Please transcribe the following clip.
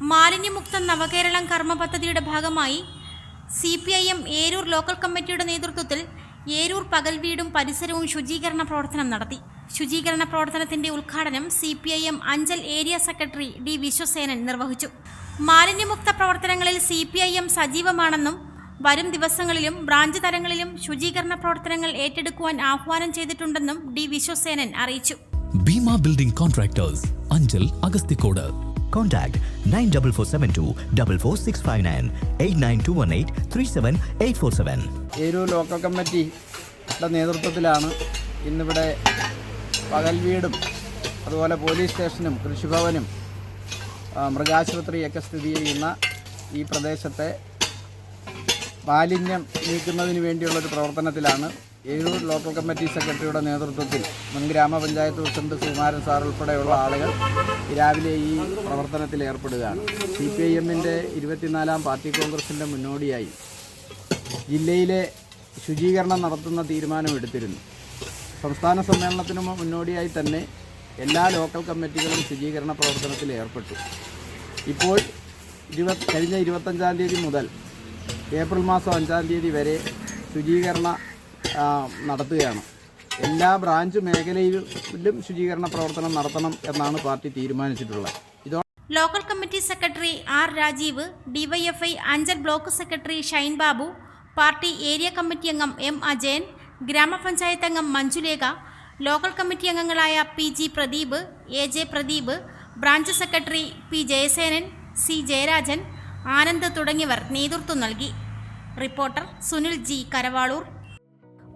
മാലിന്യമുക്ത നവകേരളം കർമ്മ പദ്ധതിയുടെ ഭാഗമായി C P I M Eroor local കമ്മിറ്റിയുടെ നേതൃത്വത്തിൽ ഏരൂർ പകൽ വീടും പരിസരവും ശുചീകരണ പ്രവർത്തനം നടത്തി. ശുചീകരണ പ്രവർത്തനത്തിന്റെ ഉദ്ഘാടനം C P I M Anchal area secretary D Viswasenan നിർവഹിച്ചു. മാലിന്യമുക്ത പ്രവർത്തനങ്ങളിൽ സി പി ഐ എം സജീവമാണെന്നും വരും ദിവസങ്ങളിലും ബ്രാഞ്ച് തലങ്ങളിലും ശുചീകരണ പ്രവർത്തനങ്ങൾ ഏറ്റെടുക്കുവാൻ ആഹ്വാനം ചെയ്തിട്ടുണ്ടെന്നും ഡി വിശ്വസേനൻ അറിയിച്ചു. Bheema building contractors Anchal Agasthikode Contact 94472 44659 89218 37847. Eroor local കമ്മിറ്റിയുടെ നേതൃത്വത്തിലാണ് ഇന്നിവിടെ പകൽ വീടും അതുപോലെ പോലീസ് സ്റ്റേഷനും കൃഷിഭവനും മൃഗാശുപത്രിയൊക്കെ സ്ഥിതി ചെയ്യുന്ന ഈ പ്രദേശത്തെ മാലിന്യം നീക്കുന്നതിന് വേണ്ടിയുള്ളൊരു പ്രവർത്തനത്തിലാണ് ഏരൂർ ലോക്കൽ കമ്മിറ്റി സെക്രട്ടറിയുടെ നേതൃത്വത്തിൽ മുൻ ഗ്രാമപഞ്ചായത്ത് പ്രസിഡന്റ് സുകുമാരൻ സാർ ഉൾപ്പെടെയുള്ള ആളുകൾ രാവിലെ ഈ പ്രവർത്തനത്തിൽ ഏർപ്പെടുകയാണ്. സി പി ഐ എമ്മിന്റെ ഇരുപത്തിനാലാം പാർട്ടി കോൺഗ്രസിന്റെ മുന്നോടിയായി ജില്ലയിലെ ശുചീകരണം നടത്തുന്ന തീരുമാനമെടുത്തിരുന്നു സംസ്ഥാന സമ്മേളനത്തിന് മുന്നോടിയായി തന്നെ എല്ലാ ലോക്കൽ കമ്മിറ്റികളും ശുചീകരണ പ്രവർത്തനത്തിൽ ഏർപ്പെട്ടു. ഇപ്പോൾ ഇരുപത് കഴിഞ്ഞ ഇരുപത്തഞ്ചാം തീയതി മുതൽ ഏപ്രിൽ മാസം അഞ്ചാം തീയതി വരെ ശുചീകരണ നടത്തുകയാണ്. എല്ലാ ബ്രാഞ്ച് മേഖലയിലും ശുചീകരണ പ്രവർത്തനം നടത്തണം എന്നാണ് പാർട്ടി തീരുമാനിച്ചിട്ടുള്ളത്. Local committee secretary R Rajeev DYFI Anchal block secretary Shine Babu party area committee അംഗം എം അജയൻ ഗ്രാമപഞ്ചായത്ത് അംഗം മഞ്ജുലേഖ ലോക്കൽ കമ്മിറ്റി അംഗങ്ങളായ P G Pradeep A J Pradeep branch secretary P Jayasenan C Jayarajan Anand തുടങ്ങിയവർ നേതൃത്വം നൽകി. Reporter Sunil G Karavaloor.